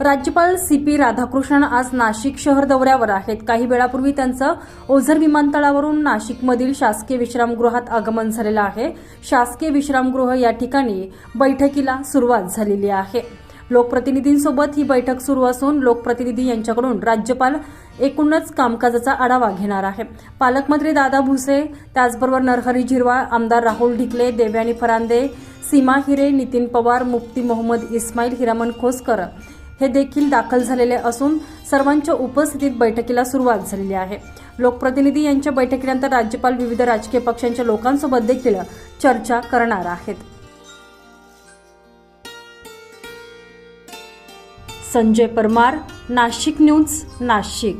राज्यपाल C P Radhakrishnan आज नाशिक शहर दौऱ्यावर आहेत. काही वेळापूर्वी त्यांचं ओझर विमानतळावरून नाशिकमधील शासकीय विश्रामगृहात आगमन झालेलं आहे. शासकीय विश्रामगृह या ठिकाणी बैठकीला सुरुवात झालेली आहे. लोकप्रतिनिधींसोबत ही बैठक सुरू असून लोकप्रतिनिधी यांच्याकडून राज्यपाल एकूणच कामकाजाचा आढावा घेणार आहे. पालकमंत्री दादा भुसे त्याचबरोबर नरहरी झिरवाळ आमदार राहुल ढिकले देवयानी फरांदे सीमा हिरे नितीन पवार मुफ्ती मोहम्मद इस्माईल हिरामन खोसकर हे देखील दाखल झालेले असून सर्वांच्या उपस्थितीत बैठकीला सुरुवात झालेली आहे. लोकप्रतिनिधी यांच्या बैठकीनंतर राज्यपाल विविध राजकीय पक्षांच्या लोकांसोबत देखील चर्चा करणार आहेत. संजय परमार नाशिक न्यूज नाशिक.